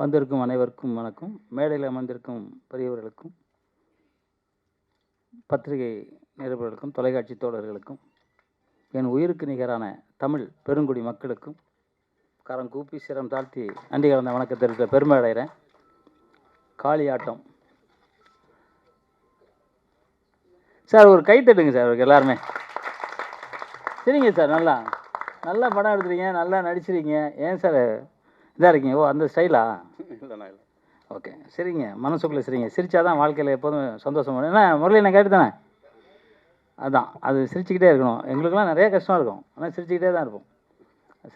வந்திருக்கும் அனைவருக்கும் வணக்கம். மேடையில் அமர்ந்திருக்கும் பெரியவர்களுக்கும் பத்திரிகை நிருபர்களுக்கும் தொலைக்காட்சி தோழர்களுக்கும் என் உயிருக்கு நிகரான தமிழ் பெருங்குடி மக்களுக்கும் கரம் கூப்பி சிரம் தாழ்த்தி நன்றி கலந்த வணக்கத்தை தெரிவித்த பெருமை அடைகிறேன் காளியாட்டம். சார் ஒரு கை தட்டுங்க சார் அவருக்கு எல்லாருமே. சரிங்க சார் நல்லா நல்லா படம் எடுத்துறீங்க நல்லா நடிச்சிருக்கீங்க. ஏன் சார்? இதாக இருக்கீங்க? ஓ அந்த ஸ்டைலா? இல்லைண்ணா இல்லை. ஓகே. சரிங்க. மனசுக்குள்ளே சரிங்க. சிரிச்சாதான் வாழ்க்கையில் எப்போதும் சந்தோஷம். என்ன முரளி நான் கேட்டு தானே? அதான். அது சிரிச்சுக்கிட்டே இருக்கணும். எங்களுக்கெல்லாம் நிறைய கஷ்டம் இருக்கும். ஆனால் சிரிச்சுக்கிட்டே தான் இருப்போம்.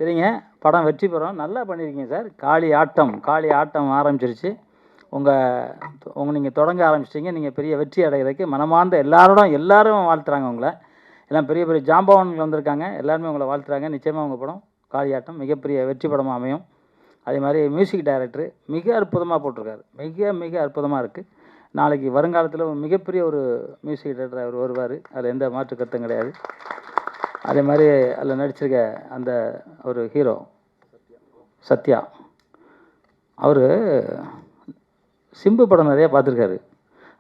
சரிங்க. படம் வெற்றி பெறும். நல்லா பண்ணியிருக்கீங்க சார். காளி ஆட்டம். காளி ஆட்டம் ஆரம்பிச்சிருச்சு. உங்கள் உங்கள் நீங்கள் தொடங்க ஆரம்பிச்சிட்டிங்க. நீங்கள் பெரிய வெற்றி அடைகிறதுக்கு மனமார்ந்த எல்லாரோடும் எல்லாரும் வாழ்த்துறாங்க உங்களை. எல்லாம் பெரிய பெரிய ஜாம்பவான்கள் வந்திருக்காங்க. எல்லாருமே உங்களை வாழ்த்துறாங்க. நிச்சயமாக உங்கள் படம் காளியாட்டம் மிகப்பெரிய வெற்றி படமாக அமையும். அதே மாதிரி மியூசிக் டைரக்டரு மிக அற்புதமாக போட்டிருக்காரு. மிக மிக அற்புதமாக இருக்குது நாளைக்கு வருங்காலத்தில் மிகப்பெரிய ஒரு மியூசிக் டைரக்டர் அவர் வருவார். அதில் எந்த மாற்று கருத்தும் கிடையாது. அதே மாதிரி அதில் நடிச்சிருக்க அந்த ஒரு ஹீரோ சத்யா. அவர் சிம்பு படம் நிறையா பார்த்துருக்காரு.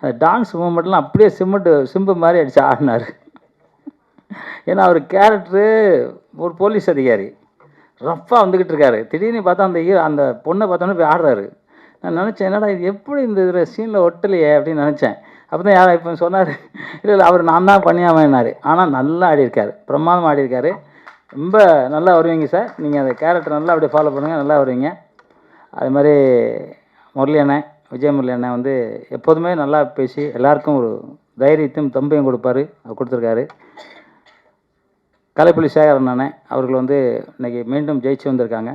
அந்த டான்ஸ் மூமெண்ட்லாம் அப்படியே சிமெண்ட் சிம்பு மாதிரி அடித்து ஆடினார். ஏன்னா அவர் கேரக்டரு ஒரு போலீஸ் அதிகாரி. ரஃப்பாக வந்துக்கிட்டு இருக்காரு. திடீர்னு பார்த்தா அந்த ஈரோ அந்த பொண்ணை பார்த்தோன்னே போய் ஆடுறாரு. நான் நினச்சேன் என்னடா இது எப்படி இந்த இதில் சீனில் ஒட்டலையே? அப்படின்னு நினச்சேன். அப்போ தான் யார் இப்போ சொன்னார். இல்லை இல்லை அவர் நான் தான் பண்ணியாமனார் ஆனால் நல்லா ஆடியிருக்காரு. பிரமாதமாக ஆடியிருக்காரு. ரொம்ப நல்லா வருவீங்க சார். நீங்கள் அந்த கேரக்டர் நல்லா அப்படியே ஃபாலோ பண்ணுங்கள் நல்லா வருவீங்க. அது மாதிரி முரளி அண்ணன் விஜய் முரளி அண்ணன் வந்து எப்போதுமே நல்லா பேசி எல்லாருக்கும் ஒரு தைரியத்தையும் தம்பையும் கொடுப்பாரு. அவர் கொடுத்துருக்காரு. கலைப்புலி சேகரன் அண்ணன் அவர்கள் வந்து இன்னைக்கு மீண்டும் ஜெயிச்சு வந்திருக்காங்க.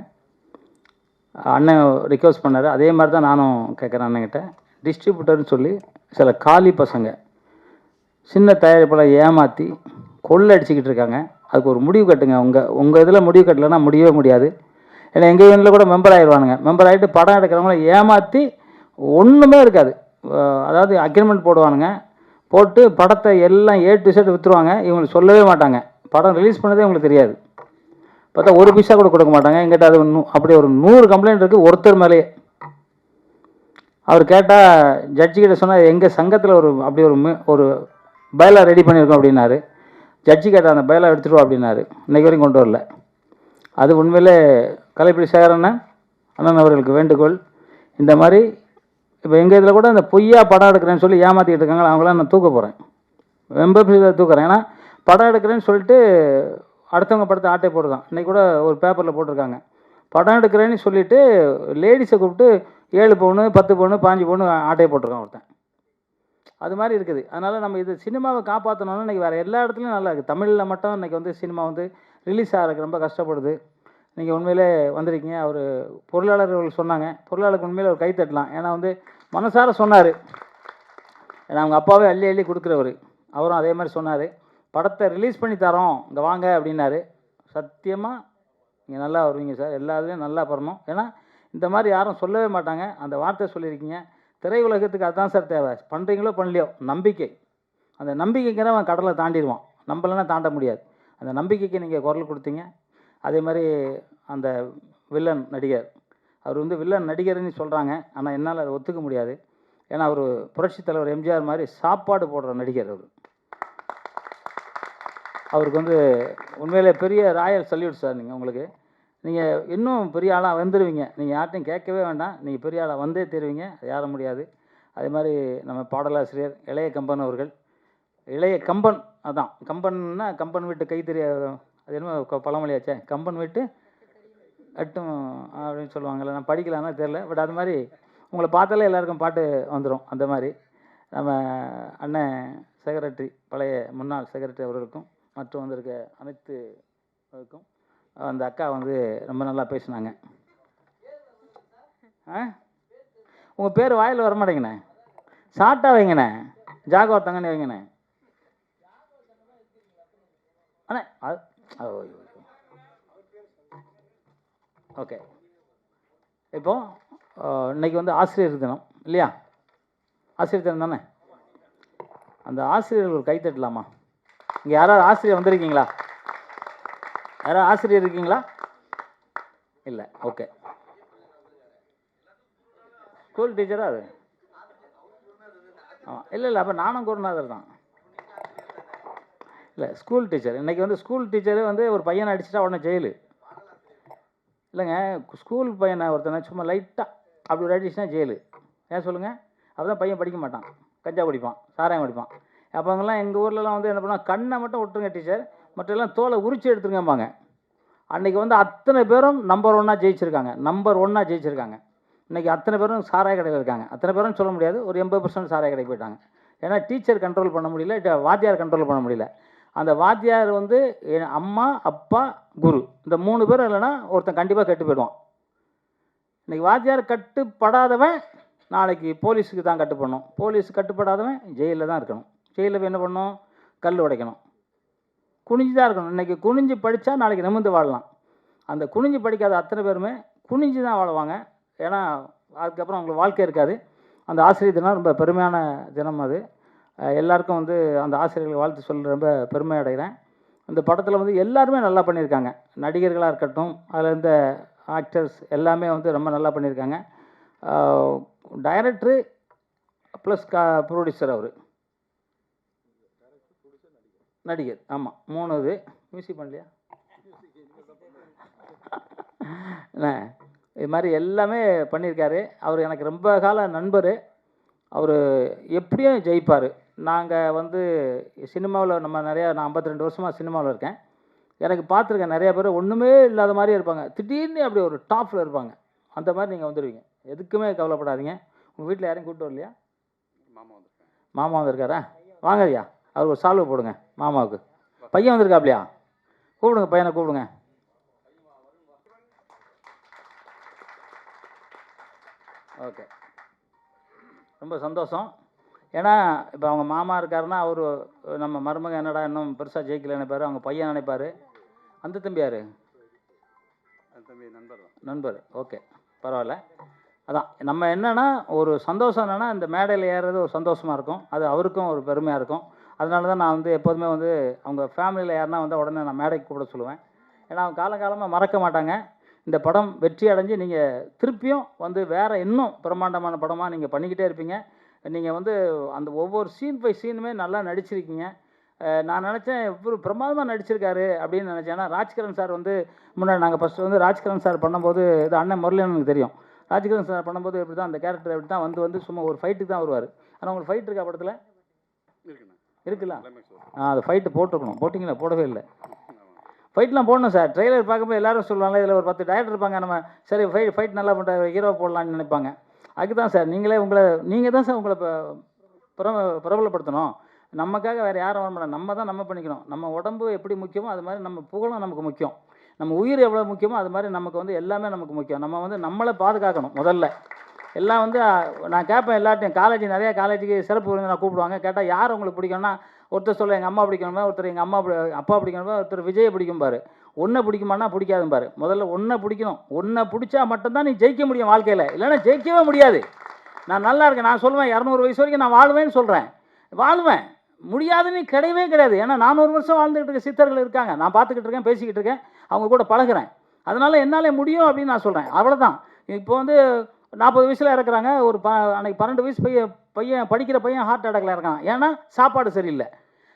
அண்ணன் ரிக்வஸ்ட் பண்ணார். அதே மாதிரி தான் நானும் கேட்குறேன் அண்ணங்கிட்ட டிஸ்ட்ரிபியூட்டர்னு சொல்லி சில காலி பசங்க சின்ன தயாரிப்பெல்லாம் ஏமாற்றி கொள்ளடிச்சிக்கிட்டு இருக்காங்க. அதுக்கு ஒரு முடிவு கட்டுங்க. உங்கள் உங்கள் இதில் முடிவு கட்டலைன்னா முடியவே முடியாது. ஏன்னா எங்கள் யூனியில் கூட மெம்பர் ஆயிடுவானுங்க. மெம்பர் ஆகிட்டு படம் எடுக்கிறவங்கள ஏமாற்றி ஒன்றுமே இருக்காது. அதாவது அக்ரிமெண்ட் போடுவானுங்க. போட்டு படத்தை எல்லாம் ஏ டு செட் விற்றுருவாங்க இவங்களுக்கு சொல்லவே மாட்டாங்க. படம் ரிலீஸ் பண்ணதே உங்களுக்கு தெரியாது. பார்த்தா ஒரு பைசா கூட கொடுக்க மாட்டாங்க. எங்கிட்ட அது அப்படி ஒரு நூறு கம்ப்ளைண்ட் இருக்குது ஒருத்தர் மேலேயே. அவர் கேட்டால் ஜட்ஜி கிட்ட சொன்னால் எங்கள் சங்கத்தில் ஒரு அப்படி ஒரு ஒரு பயலா ரெடி பண்ணியிருக்கோம் அப்படின்னாரு. ஜட்ஜி கேட்டால் அந்த பயலா எடுத்துட்டு அப்படின்னாரு. இன்னைக்கு வரைக்கும் கொண்டு வரல. அது உண்மையிலே கலைப்பிடி சேகரண்ண அண்ணன் அவர்களுக்கு வேண்டுகோள். இந்த மாதிரி இப்போ எங்கள் இதில் கூட அந்த பொய்யா படம் எடுக்கிறேன்னு சொல்லி ஏமாற்றிட்டு இருக்காங்க அவங்களாம் நான் தூக்க போகிறேன் ரொம்ப தூக்குறேன். ஏன்னா படம் எடுக்கிறேன்னு சொல்லிட்டு அடுத்தவங்க படத்தை ஆட்டை போடுதான் இன்றைக்கி கூட ஒரு பேப்பரில் போட்டிருக்காங்க. படம் எடுக்கிறேன்னு சொல்லிட்டு லேடிஸை கூப்பிட்டு ஏழு பவுனு பத்து பவுனு பாஞ்சு பவுனு ஆட்டையை போட்டிருக்கான் ஒருத்தன். அது மாதிரி இருக்குது. அதனால் நம்ம இது சினிமாவை காப்பாற்றணும்னா இன்றைக்கி வேறு எல்லா இடத்துலையும் நல்லா இருக்குது தமிழில் மட்டும் இன்றைக்கி வந்து சினிமா வந்து ரிலீஸ் ஆகிறதுக்கு ரொம்ப கஷ்டப்படுது. நீங்கள் உண்மையிலே வந்திருக்கீங்க. அவர் பொருளாளர்கள் சொன்னாங்க. பொருளாளருக்கு உண்மையிலே ஒரு கை தட்டலாம். ஏன்னா வந்து மனசார சொன்னார். ஏன்னா அவங்க அப்பாவே அள்ளி அள்ளி கொடுக்குறவர். அவரும் அதே மாதிரி சொன்னார். படத்தை ரிலீஸ் பண்ணி தரோம். இங்கே வாங்க அப்படின்னாரு. சத்தியமாக நீங்கள் நல்லா வருவீங்க சார். எல்லா இதுலேயும் நல்லா பண்ணணும் ஏன்னா இந்த மாதிரி யாரும் சொல்லவே மாட்டாங்க. அந்த வார்த்தை சொல்லியிருக்கீங்க. திரையுலகத்துக்கு அதுதான் சார் தேவை. பண்ணுறீங்களோ பண்ணலையோ நம்பிக்கை. அந்த நம்பிக்கைங்கிற அவன் கடலை தாண்டிடுவான். நம்மளனா தாண்ட முடியாது. அந்த நம்பிக்கைக்கு நீங்கள் குரல் கொடுத்தீங்க. அதே மாதிரி அந்த வில்லன் நடிகர். அவர் வந்து வில்லன் நடிகர்னு சொல்கிறாங்க ஆனால் என்னால் அதை ஒத்துக்க முடியாது. ஏன்னா அவர் புரட்சித் தலைவர் எம்ஜிஆர் மாதிரி சாப்பாடு போடுற நடிகர் அவர். அவருக்கு வந்து உண்மையிலே பெரிய ராயல் சல்யூட் சார் நீங்கள் உங்களுக்கு. நீங்கள் இன்னும் பெரிய ஆளாக வந்துடுவீங்க நீங்கள் யார்ட்டையும் கேட்கவே வேண்டாம். நீங்கள் பெரிய ஆளாக வந்தே தருவீங்க. யார முடியாது. அதே மாதிரி நம்ம பாடலாசிரியர் இளைய கம்பன் அவர்கள். இளைய கம்பன் அதான். கம்பன்னா கம்பன் வீட்டு கைத்தறி அது என்னமோ பழமொழியாச்சே. கம்பன் வீட்டு எட்டும் அப்படின்னு சொல்லுவாங்கள்ல நான் படிக்கலாம்னா தெரில பட் அது மாதிரி உங்களை பார்த்தாலே எல்லாருக்கும் பாட்டு வந்துடும் அந்த மாதிரி நம்ம அண்ணன் செக்ரட்டரி பழைய முன்னாள் செக்ரட்டரி அவர்களுக்கும். மற்றும் வந்திருக்க அனைத்து இதுக்கும் அந்த அக்கா வந்து ரொம்ப நல்லா பேசினாங்க. ஆ? உங்கள் பேர் வாயில் வர மாட்டேங்கண்ணே. ஷார்ட்டாக வைங்கண்ணே. ஜாகோ தங்கன்னு வைங்கண்ணே. அண்ணே அது ஓகே. இப்போ இன்னைக்கு வந்து ஆசிரியர் தினம் இல்லையா? ஆசிரியர் தினம் தானே? அந்த ஆசிரியர்கள் கைத்தட்டலாமா இங்கே யாராவது ஆசிரியர் வந்திருக்கீங்களா? யாராவது ஆசிரியர் இருக்கீங்களா? இல்லை ஓகே ஸ்கூல் டீச்சராக அது? ஆமாம் இல்லை இல்லை அப்போ நானும் குருநாதர் தான். இல்லை ஸ்கூல் டீச்சர் இன்றைக்கி வந்து ஸ்கூல் டீச்சரு வந்து ஒரு பையனை அடிச்சிட்டா உடனே ஜெயிலு. இல்லைங்க ஸ்கூல் பையனை ஒருத்தனை சும்மா லைட்டாக அப்படி ஒரு அடிச்சுனா ஜெயிலு. ஏன் சொல்லுங்கள் அப்போ தான் பையன் படிக்க மாட்டான். கஞ்சா குடிப்பான் சாராயம் குடிப்பான். அப்போ அங்கெல்லாம் எங்கள் ஊர்லலாம் வந்து என்ன பண்ணுவாங்க கண்ணை மட்டும் விட்டுருங்க டீச்சர் மற்றெல்லாம் தோலை உரிச்சு எடுத்துருங்கம்பாங்க. அன்றைக்கி வந்து அத்தனை பேரும் நம்பர் ஒன்னாக ஜெயிச்சிருக்காங்க. நம்பர் ஒன்னாக ஜெயிச்சிருக்காங்க. இன்னைக்கு அத்தனை பேரும் சாராய கடையில் இருக்காங்க. அத்தனை பேரும் சொல்ல முடியாது. ஒரு எண்பது பர்சன்ட் சாராய கடைக்கு போயிட்டாங்க. ஏன்னா டீச்சர் கண்ட்ரோல் பண்ண முடியல வாத்தியார் கண்ட்ரோல் பண்ண முடியல. அந்த வாத்தியார் வந்து என் அம்மா அப்பா குரு. இந்த மூணு பேரும் இல்லைன்னா ஒருத்தன் கண்டிப்பாக கெட்டு போயிடுவான். இன்னைக்கு வாத்தியார் கட்டுப்படாதவன் நாளைக்கு போலீஸுக்கு தான் கட்டுப்படணும். போலீஸ் கட்டுப்படாதவன் ஜெயிலில் தான் இருக்கணும். ஜெயிலில் போய் என்ன பண்ணணும்? கல் உடைக்கணும். குனிஞ்சு தான் இருக்கணும். இன்னைக்கு குனிஞ்சு படித்தா நாளைக்கு நிமிர்ந்து வாழலாம். அந்த குனிஞ்சு படிக்காத அத்தனை பேருமே குனிஞ்சு தான் வாழ்வாங்க. ஏன்னா அதுக்கப்புறம் அவங்களுக்கு வாழ்க்கை இருக்காது. அந்த ஆசிரியர் தினம் ரொம்ப பெருமையான தினம் அது. எல்லாருக்கும் வந்து அந்த ஆசிரியர்கள் வாழ்த்து சொல்ல ரொம்ப பெருமை அடைகிறேன். இந்த படத்தில் வந்து எல்லாருமே நல்லா பண்ணியிருக்காங்க. நடிகர்களாக இருக்கட்டும் அதில் இருந்த ஆக்டர்ஸ் எல்லாமே வந்து ரொம்ப நல்லா பண்ணியிருக்காங்க. டைரக்டரு ப்ளஸ் கா ப்ரொடியூசர் அவர். நடிகர். ஆமாம் மூணு இது மியூசிக் பண்ணலையா? என்ன? இது மாதிரி எல்லாமே பண்ணியிருக்காரு. அவர் எனக்கு ரொம்ப கால நண்பர். அவர் எப்படியும் ஜெயிப்பார். நாங்கள் வந்து சினிமாவில் நம்ம நிறையா நான் 52 ரெண்டு வருஷமாக சினிமாவில் இருக்கேன். எனக்கு பார்த்துருக்கேன் நிறைய பேர் ஒன்றுமே இல்லாத மாதிரி இருப்பாங்க. திடீர்னு அப்படி ஒரு டாப்பில் இருப்பாங்க. அந்த மாதிரி நீங்கள் வந்துடுவீங்க எதுக்குமே கவலைப்படாதீங்க. உங்கள் வீட்டில் யாரையும் கூப்பிட்டு வரலையா? மாமா வந்திருக்காரா? வாங்க ஐயா. அவர் ஒரு சால்வை போடுங்க. மாமாவுக்கு. பையன் வந்திருக்காப்லையா? கூப்பிடுங்க பையனை கூப்பிடுங்க. ஓகே. ரொம்ப சந்தோஷம். ஏன்னா இப்போ அவங்க மாமா இருக்காருன்னா அவர் நம்ம மருமகன் என்னடா இன்னும் பெருசாக ஜெயிக்கல நினைப்பாரு. அவங்க பையன் நினைப்பாரு. அந்த தம்பி யாரு? தம்பி நண்பர் நண்பர். ஓகே. பரவாயில்ல. அதான். நம்ம என்னன்னா ஒரு சந்தோஷம் என்னன்னா இந்த மேடையில் ஏறுறது ஒரு சந்தோஷமாக இருக்கும். அது அவருக்கும் ஒரு பெருமையாக இருக்கும். அதனால தான் நான் வந்து எப்போதுமே வந்து அவங்க ஃபேமிலியில் யாருன்னா வந்தால் உடனே நான் மேடைக்கு கூப்பிட சொல்லுவேன். ஏன்னா அவங்க காலங்காலமாக மறக்க மாட்டாங்க. இந்த படம் வெற்றி அடைஞ்சு நீங்கள் திருப்பியும் வந்து வேறு இன்னும் பிரம்மாண்டமான படமாக நீங்கள் பண்ணிக்கிட்டே இருப்பீங்க. நீங்கள் வந்து அந்த ஒவ்வொரு சீன் பை சீனுமே நல்லா நடிச்சிருக்கீங்க. நான் நினச்சேன் இவர் பிரமாதமாக நடிச்சிருக்காரு அப்படின்னு நினச்சேன். ஏன்னா ராஜ்கிரண் சார் வந்து முன்னாடி நாங்கள் ஃபஸ்ட்டு வந்து ராஜ்கிரண் சார் பண்ணும்போது இது அண்ணன் முரளின்னு எனக்கு தெரியும். ராஜ்கிரண் சார் பண்ணும்போது இப்படி தான் அந்த கேரக்டர் எப்படி தான் வந்து வந்து சும்மா ஒரு ஃபைட்டுக்கு தான் வருவார். ஆனால் உங்களுக்கு ஃபைட் இருக்கா படத்தில்? இருக்குல்ல? ஆ அது ஃபைட்டு போட்டிருக்கணும் போட்டிங்களா? போடவே இல்லை. ஃபைட்லாம் போடணும் சார் ட்ரெய்லர் பார்க்கும்போது எல்லாரும் சொல்லுவாங்க இதில் ஒரு பத்து டயர் இருப்பாங்க நம்ம சரி ஃபைட் ஃபைட் நல்லா பண்ணுற ஹீரோ போடலாம்னு நினைப்பாங்க. அதுக்கு தான் சார் நீங்களே உங்களை நீங்கள் தான் சார் உங்களை பிரப பிரபலப்படுத்தணும். நமக்காக வேறு யாரும் வர மாட்டாங்க. நம்ம தான் நம்ம பண்ணிக்கணும். நம்ம உடம்பு எப்படி முக்கியமோ அது மாதிரி நம்ம புகழும் நமக்கு முக்கியம். நம்ம உயிர் எவ்வளோ முக்கியமோ அது மாதிரி நமக்கு வந்து எல்லாமே நமக்கு முக்கியம். நம்ம வந்து நம்மளை பாதுகாக்கணும் முதல்ல. எல்லாம் வந்து நான் கேட்பேன் எல்லார்ட்டையும் காலேஜ் நிறைய காலேஜுக்கு சிறப்பு விருந்தினர் கூப்பிடுவாங்க. கேட்டால் யார் உங்களுக்கு பிடிக்கும்னா ஒருத்தர் சொல்ல எங்கள் அம்மா பிடிக்கணுமா? ஒருத்தர் எங்கள் அம்மா அப்பா பிடிக்கணுமா? ஒருத்தர் விஜயை பிடிக்கும் பாரு. ஒன்றை பிடிக்குமானா பிடிக்காதும் பாரு. முதல்ல ஒன்றை பிடிக்கணும். ஒன்றை பிடிச்சா மட்டும்தான் நீ ஜெயிக்க முடியும் வாழ்க்கையில். இல்லைன்னா ஜெயிக்கவே முடியாது. நான் நல்லா இருக்கேன். நான் சொல்லுவேன் இரநூறு வயசு வரைக்கும் நான் வாழ்வேன்னு சொல்கிறேன் வாழ்வேன். முடியாதுன்னு கிடையவே கிடையாது. ஏன்னா நானூறு வருஷம் வாழ்ந்துகிட்டு இருக்க சித்தர்கள் இருக்காங்க. நான் பார்த்துக்கிட்டு இருக்கேன் பேசிக்கிட்டு இருக்கேன். அவங்க கூட பழகுறேன். அதனால் என்னால் முடியும் அப்படின்னு நான் சொல்கிறேன் அவ்வளோதான் இப்போ வந்து நாற்பது வயசில் இறக்குறாங்க. ஒரு ப அன்னைக்கு பன்னெண்டு வயசு பையன் பையன் படிக்கிற பையன் ஹார்ட் அட்டாக்ல இருக்கான் ஏன்னா சாப்பாடு சரியில்லை.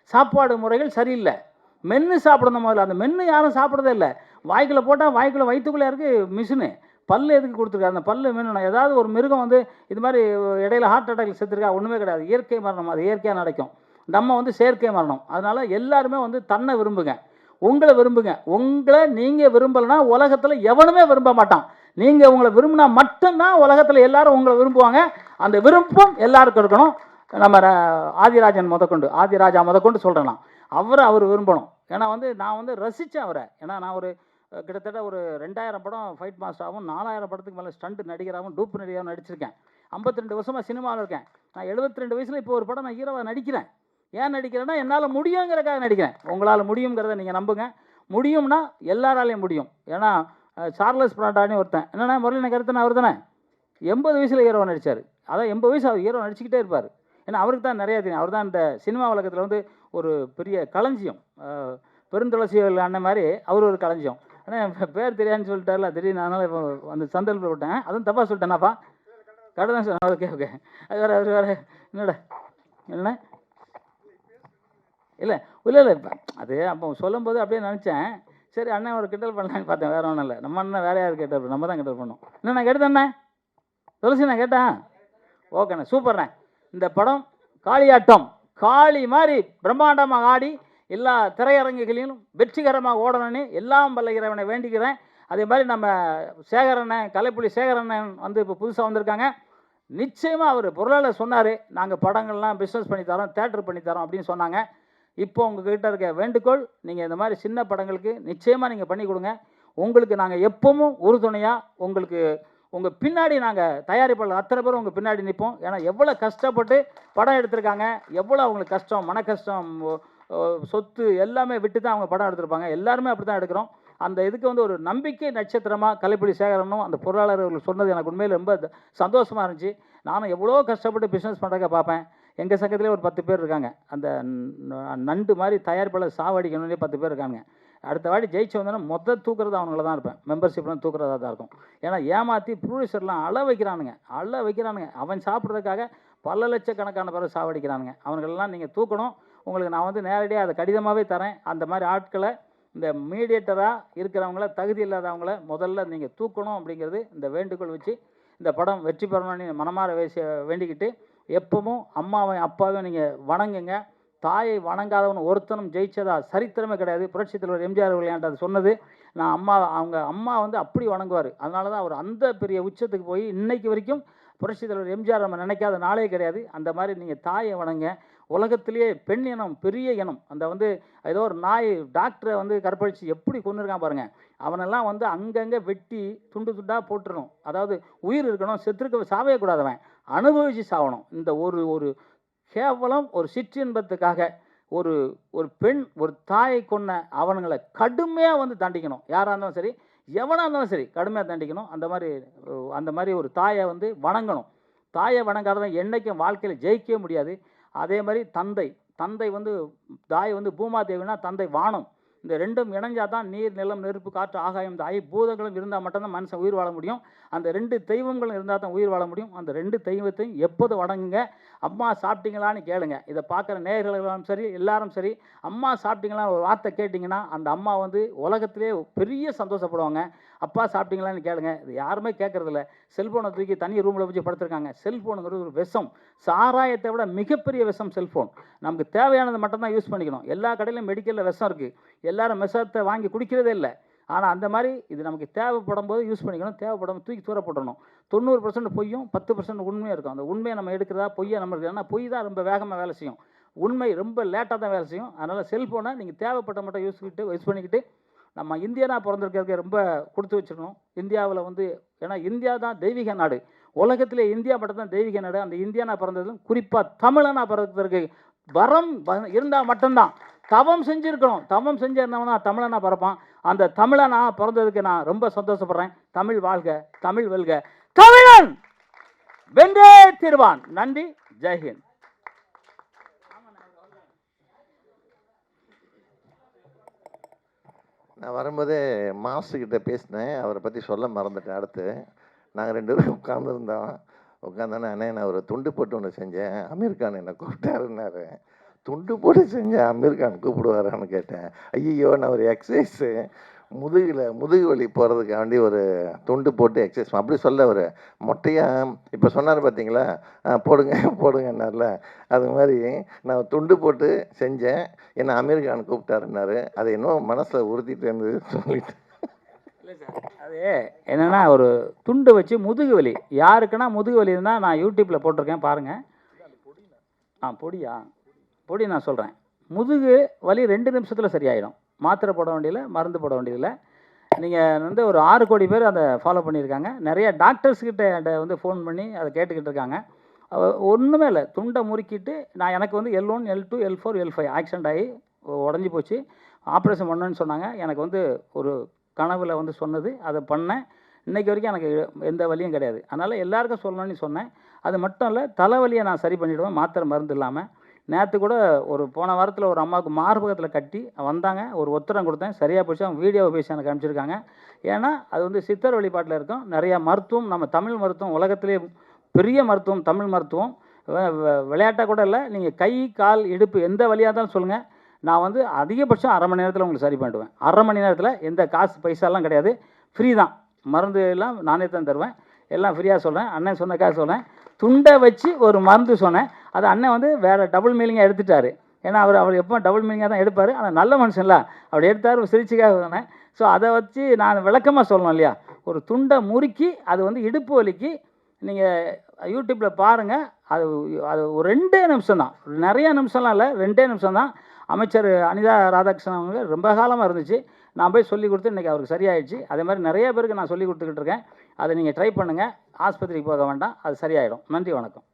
சாப்பாடு முறைகள் சரியில்லை. மென்று சாப்பிடணும் முதல்ல. அந்த மென்று யாரும் சாப்பிட்றதே இல்லை. வாய்க்குள்ளே போட்டால் வாய்க்குள்ளே வயிற்றுக்குள்ளே இருக்குது மிஷினு. பல் எதுக்கு கொடுத்துருக்காரு அந்த பல்லு மென்னணும். ஏதாவது ஒரு மிருகம் வந்து இது மாதிரி இடையில ஹார்ட் அட்டாக்ல செத்துருக்கா? ஒன்றுமே கிடையாது. இயற்கை மரணம். அது இயற்கையாக நடக்கும். நம்ம வந்து செயற்கை மரணம். அதனால் எல்லாருமே வந்து தன்னை விரும்புங்க. உங்களை விரும்புங்க. உங்களை நீங்கள் விரும்பலைன்னா உலகத்தில் எவனுமே விரும்ப மாட்டான். நீங்கள் உங்களை விரும்பினா மட்டும்தான் உலகத்தில் எல்லாரும் உங்களை விரும்புவாங்க. அந்த விருப்பம் எல்லாருக்கும் இருக்கணும். நம்ம ர- ஆதிராஜன் முதற்கொண்டு ஆதிராஜா முதற்கொண்டு சொல்கிறேன் நான். அவரை அவர் விரும்பணும். ஏன்னா வந்து நான் வந்து ரசித்தேன் அவரை. ஏன்னா நான் ஒரு கிட்டத்தட்ட ஒரு ரெண்டாயிரம் படம் ஃபைட் மாஸ்டராகவும் நாலாயிரம் படத்துக்கு மேலே ஸ்டண்ட் நடிகராகவும் டூப் நடிகராகவும் நடிச்சிருக்கேன். 52 ரெண்டு வருஷமாக சினிமாவில் இருக்கேன். நான் 72 ரெண்டு வயசில் இப்போ ஒரு படம் நான் ஹீரோவாக நடிக்கிறேன். ஏன் நடிக்கிறேன்னா என்னால் முடியுங்கிறக்காக நடிக்கிறேன். உங்களால் முடியுங்கிறத நீங்கள் நம்புங்க. முடியும்னா எல்லாராலையும் முடியும். ஏன்னா சார்லஸ் பிராண்டானே ஒருத்தன். என்னென்னா முரளின கருத்தன் அவர் தானே எண்பது வயசில் ஹீரோ நடித்தார் அதான் எண்பது வயசு அவர் ஹீரோ நடிச்சுக்கிட்டே இருப்பார். ஏன்னா அவருக்கு தான் நிறைய தெரியும். அவர் தான் இந்த சினிமா உலகத்தில் வந்து ஒரு பெரிய களஞ்சியம். பெருந்துளசியல் பெருந்துளசிகள் அண்ணன் மாதிரி அவர் ஒரு களஞ்சியம். ஆனால் என் பேர் தெரியாதுன்னு சொல்லிட்டார்ல திடீர்னு அதனால் இப்போ அந்த சந்தல் விட்டேன். அதுவும் தப்பாக சொல்லிட்டேனாப்பா கடை தான் சார் ஓகே ஓகே. அது வேறு அவர் வேறு. என்னடா? என்ன இல்லை இல்லை இல்லை. இப்ப அது அப்போ சொல்லும்போது அப்படியே நினச்சேன். சரி அண்ணன் ஒரு கிண்டல் பண்ணலான்னு பார்த்தேன். வேற ஒன்றும் இல்லை. நம்ம அண்ணன் வேற யார் கேட்டார்? நம்ம தான் கிண்டல் பண்ணோம். என்ன நான் கேட்டேண்ணே துளசி நான் கேட்டேன். ஓகேண்ணே சூப்பர்ண்ணே இந்த படம் காளியாட்டம். காளி மாதிரி பிரம்மாண்டமாக ஆடி எல்லா திரையரங்குகளிலும் வெற்றிகரமாக ஓடணும்னு எல்லாம் வல்ல இறைவனை வேண்டிக்கிறேன். அதே மாதிரி நம்ம சேகரண்ணன் கலைப்புலி சேகரண்ணன் வந்து இப்போ புதுசாக வந்திருக்காங்க. நிச்சயமாக அவர் பொருளாளர் சொன்னார் நாங்கள் படங்கள்லாம் பிஸ்னஸ் பண்ணித்தரோம் தேட்டர் பண்ணித்தரோம் அப்படின்னு சொன்னாங்க. இப்போ உங்ககிட்ட இருக்க வேண்டுகோள் நீங்கள் இந்த மாதிரி சின்ன படங்களுக்கு நிச்சயமாக நீங்கள் பண்ணி கொடுங்க. உங்களுக்கு நாங்கள் எப்பவும் உறுதுணையாக உங்களுக்கு உங்கள் பின்னாடி நாங்கள் தயாரிப்பாளர் அத்தனை பேரும் உங்கள் பின்னாடி நிற்போம் ஏன்னா எவ்வளோ கஷ்டப்பட்டு படம் எடுத்திருக்காங்க எவ்வளோ அவங்களுக்கு கஷ்டம் மன கஷ்டம் சொத்து எல்லாமே விட்டு தான் அவங்க படம் எடுத்திருப்பாங்க. எல்லாருமே அப்படி தான் எடுக்கிறோம். அந்த இதுக்கு வந்து ஒரு நம்பிக்கை நட்சத்திரமாக கலைப்பிடி சேகரனும் அந்த பொருளாளர் சொன்னது எனக்கு உண்மையில் ரொம்ப சந்தோஷமாக இருந்துச்சு. நானும் எவ்வளோ கஷ்டப்பட்டு பிஸ்னஸ் பண்ணுறக்க பார்ப்பேன். எங்கள் சங்கத்திலே ஒரு பத்து பேர் இருக்காங்க. அந்த நண்டு மாதிரி தயாரிப்பாளர் சாவடிக்கணும்னே பத்து பேர் இருக்காங்க. அடுத்த வாட்டி ஜெயிச்சு வந்தோன்னா மொத்த தூக்குறது அவங்கள தான் இருப்பேன். மெம்பர்ஷிப்லாம் தூக்குறதா தான் இருக்கும். ஏன்னா ஏமாற்றி ப்ரொடியூசர்லாம் அழ வைக்கிறானுங்க. அழ வைக்கிறானுங்க. அவன் சாப்பிட்றதுக்காக பல லட்சக்கணக்கான பேரை சாவடிக்கிறானுங்க. அவங்களெல்லாம் நீங்கள் தூக்கணும். உங்களுக்கு நான் வந்து நேரடியாக அதை கடிதமாகவே தரேன். அந்த மாதிரி ஆட்களை இந்த மீடியேட்டராக இருக்கிறவங்கள தகுதி இல்லாதவங்கள முதல்ல நீங்கள் தூக்கணும் அப்படிங்கிறது இந்த வேண்டுகோள் வச்சு இந்த படம் வெற்றி பெறணும்னு மனமாற வேசிய வேண்டிக்கிட்டு எப்பவும் அம்மாவையும் அப்பாவையும் நீங்கள் வணங்குங்க. தாயை வணங்காதவன் ஒருத்தனும் ஜெயிச்சதா சரித்திரமே கிடையாது. புரட்சி தலைவர் எம்ஜிஆர் அவர்கள் அது சொன்னது. நான் அம்மா அவங்க அம்மா வந்து அப்படி வணங்குவார். அதனால தான் அவர் அந்த பெரிய உச்சத்துக்கு போய் இன்னைக்கு வரைக்கும் புரட்சி தலைவர் எம்ஜிஆர் நம்ம நினைக்காத நாளே கிடையாது. அந்த மாதிரி நீங்கள் தாயை வணங்க. உலகத்திலேயே பெண் இனம் பெரிய இனம். அந்த வந்து ஏதோ ஒரு நாய் டாக்டரை வந்து கற்பழித்து எப்படி கொண்டுருக்கான் பாருங்கள் அவனெல்லாம் வந்து அங்கங்கே வெட்டி துண்டு துண்டாக போட்டுடணும் அதாவது உயிர் இருக்கணும் செத்துருக்க சாவே அனுபவித்து சாகணும் இந்த ஒரு ஒரு கேவலம் ஒரு சிற்றின்பத்துக்காக ஒரு ஒரு பெண் ஒரு தாயை கொன்ன அவனுங்களை கடுமையாக வந்து தண்டிக்கணும். யாராக இருந்தாலும் சரி எவனாக இருந்தாலும் சரி கடுமையாக தண்டிக்கணும். அந்த மாதிரி அந்த மாதிரி ஒரு தாயை வந்து வணங்கணும். தாயை வணங்காதவன் என்றைக்கும் வாழ்க்கையில் ஜெயிக்கவே முடியாது. அதே மாதிரி தந்தை தந்தை வந்து தாய் வந்து பூமாதேவினா தந்தை வானம் இந்த ரெண்டும் இணைஞ்சால் தான் நீர் நிலம் நெருப்பு காற்று ஆகாயம் இந்த ஐ பூதங்களும் இருந்தால் மட்டும்தான் மனுஷன் உயிர் வாழ முடியும். அந்த ரெண்டு தெய்வங்களும் இருந்தால் தான் உயிர் வாழ முடியும். அந்த ரெண்டு தெய்வத்தையும் எப்போது வணங்குங்க? அம்மா சாப்பிட்டீங்களான்னு கேளுங்க. இதை பார்க்குற நேயர்களும் சரி எல்லாரும் சரி அம்மா சாப்பிட்டீங்களா ஒரு வார்த்தை கேட்டிங்கன்னா அந்த அம்மா வந்து உலகத்திலே பெரிய சந்தோஷப்படுவாங்க. அப்பா சாப்பிட்டீங்களான்னு கேளுங்க. இது யாருமே கேட்கறதில்ல செல்ஃபோனை தூக்கி தனி ரூமில் வச்சு படுத்துருக்காங்க. செல்ஃபோனுங்கிறது ஒரு விஷம். சாராயத்தை விட மிகப்பெரிய விஷம் செல்ஃபோன் நமக்கு தேவையானது மட்டும்தான் யூஸ் பண்ணிக்கணும். எல்லா கடையிலும் மெடிக்கலில் விஷம் இருக்குது எல்லாரும் விஷத்தை வாங்கி குடிக்கிறதே இல்லை. ஆனால் அந்த மாதிரி இது நமக்கு தேவைப்படும் போது யூஸ் பண்ணிக்கணும். தேவைப்படும் தூக்கி தூர தொண்ணூறு பர்சன்ட் பொய்யும் பத்து பர்சன்ட் உண்மையும் இருக்கும். அந்த உண்மையை நம்ம எடுக்கிறதா பொய்யை நம்ம இருக்குது ஏன்னா பொய் தான் ரொம்ப வேகமாக வேலை செய்யும். உண்மை ரொம்ப லேட்டாக தான் வேலை செய்யும். அதனால் செல்ஃபோனை நீங்கள் தேவைப்பட்ட மட்டும் யூஸ் பண்ணிட்டு யூஸ் பண்ணிக்கிட்டு நம்ம இந்தியனாக பிறந்திருக்கிறதுக்கு ரொம்ப கொடுத்து வச்சுருக்கணும். இந்தியாவில் வந்து ஏன்னா இந்தியா தான் தெய்வீக நாடு. உலகத்திலே இந்தியா மட்டும் தான் தெய்வீக நாடு. அந்த இந்தியானா பிறந்ததும் குறிப்பாக தமிழனாக பிறந்ததற்கு வரம் இருந்தால் மட்டும்தான். தவம் செஞ்சுருக்கணும். தவம் செஞ்சிருந்தவனா தமிழனாக பிறப்பான். அந்த தமிழனா பிறந்ததுக்கு நான் ரொம்ப சந்தோஷப்படுறேன். தமிழ் வாழ்க தமிழ் வெல்க. தமிழன்! வென்றே தீர்வான். நன்றி. ஜெய்ஹிந்த். நான் வரும்போதே மாஸ்டர்கிட்ட பேசினேன். அவரை பற்றி சொல்ல மறந்துட்டேன். அடுத்து நாங்கள் ரெண்டு பேரும் உட்காந்துருந்தோம் உட்காந்தோன்னே அண்ணே நான் ஒரு துண்டு போட்டு ஒன்று செஞ்சேன். அமீர் கான் என்னை கூப்பிட்டாருன்னாரு. துண்டு போட்டு செஞ்சேன். அமீர் கான் கூப்பிடுவாரான்னு கேட்டேன். ஐயோ நான் ஒரு எக்ஸசைஸு முதுகில் முதுகு வலி போகிறதுக்காண்டி ஒரு துண்டு போட்டு எக்ஸசைஸ் அப்படி சொல்ல ஒரு மொட்டையாக இப்போ சொன்னார் பார்த்தீங்களா போடுங்க போடுங்கன்னார்ல. அது மாதிரி நான் துண்டு போட்டு செஞ்சேன். என்னை அமீர் கான் கூப்பிட்டாருன்னாரு. அதை இன்னும் மனசில் உறுத்திட்டு இருந்தது சொல்லிட்டு. அது என்னென்னா ஒரு துண்டு வச்சு முதுகு வலி. யாருக்குன்னா முதுகு வலின்னா நான் யூடியூப்பில் போட்டிருக்கேன் பாருங்கள் ஆ பொடியா? பொடி நான் சொல்கிறேன் முதுகு வலி ரெண்டு நிமிஷத்தில் சரியாயிடும். மாத்திரை போட வேண்டியதில்லை மருந்து போட வேண்டியதில்லை. நீங்கள் வந்து ஒரு ஆறு கோடி பேர் அதை ஃபாலோ பண்ணியிருக்காங்க. நிறைய டாக்டர்ஸ்கிட்ட வந்து ஃபோன் பண்ணி அதை கேட்டுக்கிட்டு இருக்காங்க. ஒன்றுமே இல்லை. துண்டை முறுக்கிட்டு நான் எனக்கு வந்து L one L two L four L five accident ஆகி உடஞ்சி போச்சு. ஆப்ரேஷன் பண்ணணும்னு சொன்னாங்க. எனக்கு வந்து ஒரு கனவில் வந்து சொன்னது அதை பண்ணேன். இன்றைக்கி வரைக்கும் எனக்கு எந்த வலியும் கிடையாது. அதனால் எல்லாருக்கும் சொல்லணும்னு சொன்னேன். அது மட்டும் இல்லை தலைவலியை நான் சரி பண்ணிவிடுவேன் மாத்திரை மருந்து இல்லாமல் நேற்று கூட ஒரு போன வாரத்தில் ஒரு அம்மாவுக்கு மார்பகத்தில் கட்டி வந்தாங்க. ஒரு ஒத்தடம் கொடுத்தேன். சரியாக போச்சு. அவங்க வீடியோவை பேசி எனக்கு அனுப்பிச்சிருக்காங்க. ஏன்னா அது வந்து சித்தர் வழிபாட்டில் இருக்கும். நிறையா மருத்துவம் நம்ம தமிழ் மருத்துவம் உலகத்திலே பெரிய மருத்துவம் தமிழ் மருத்துவம். விளையாட்டாக கூட இல்லை. நீங்கள் கை கால் இடுப்பு எந்த வழியாக தான் சொல்லுங்கள் நான் வந்து அதிகபட்சம் அரை மணி நேரத்தில் உங்களுக்கு சரி பண்ணிடுவேன். அரை மணி நேரத்தில் எந்த காசு பைசாலாம் கிடையாது. ஃப்ரீ தான். மருந்து எல்லாம் நானே தான் தருவேன். எல்லாம் ஃப்ரீயாக சொல்கிறேன் அண்ணன் சொன்னக்காக சொல்கிறேன் துண்டை வச்சு ஒரு மருந்து சொன்னேன். அது அண்ணன் வந்து வேறு டபுள் மீனிங்காக எடுத்துட்டாரு. ஏன்னா அவர் அவர் எப்போ டபுள் மீனிங்காக தான் எடுப்பார். ஆனால் நல்ல மனுஷன்ல அவர் எடுத்தார் சிரிச்சுக்காக ஸோ அதை வச்சு நான் விளக்கமாக சொல்லணும் இல்லையா? ஒரு துண்டை முறுக்கி அது வந்து இடுப்பு வலிக்கு நீங்கள் யூடியூப்பில் பாருங்கள் அது அது ஒரு ரெண்டே நிமிஷம் தான். நிறைய நிமிஷம்லாம் இல்லை ரெண்டே நிமிஷம் தான். அமைச்சர் அனிதா ராதாகிருஷ்ணன் அவங்க ரொம்ப காலமாக இருந்துச்சு. நான் போய் சொல்லி கொடுத்து இன்றைக்கி அவருக்கு சரியாயிடுச்சு. அதே மாதிரி நிறைய பேருக்கு நான் சொல்லி கொடுத்துக்கிட்டு இருக்கேன். அதை நீங்கள் ட்ரை பண்ணுங்கள் ஆஸ்பத்திரிக்கு போக வேண்டாம். அது சரியாயிடும். நன்றி வணக்கம்.